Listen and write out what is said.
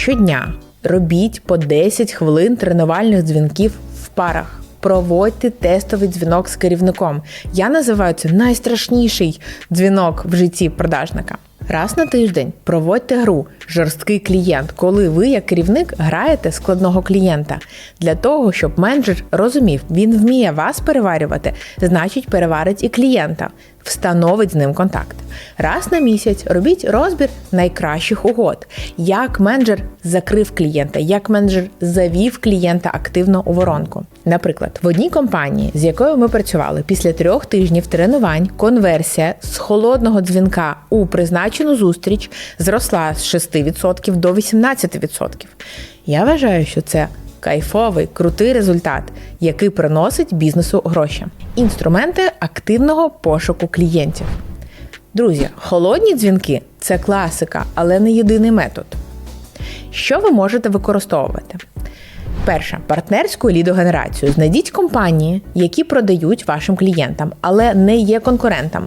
Щодня робіть по 10 хвилин тренувальних дзвінків в парах. Проводьте тестовий дзвінок з керівником. Я називаю це найстрашніший дзвінок в житті продажника. Раз на тиждень проводьте гру жорсткий клієнт, коли ви, як керівник, граєте складного клієнта для того, щоб менеджер розумів, він вміє вас переварювати, значить переварить і клієнта, встановить з ним контакт. Раз на місяць робіть розбір найкращих угод, як менеджер закрив клієнта, як менеджер завів клієнта активно у воронку. Наприклад, в одній компанії, з якою ми працювали після трьох тижнів тренувань, конверсія з холодного дзвінка у призначену зустріч зросла з 6% до 18%. Я вважаю, що це кайфовий, крутий результат, який приносить бізнесу гроші. Інструменти активного пошуку клієнтів. Друзі, холодні дзвінки це класика, але не єдиний метод. Що ви можете використовувати? Перше, партнерську лідогенерацію. Знайдіть компанії, які продають вашим клієнтам, але не є конкурентами.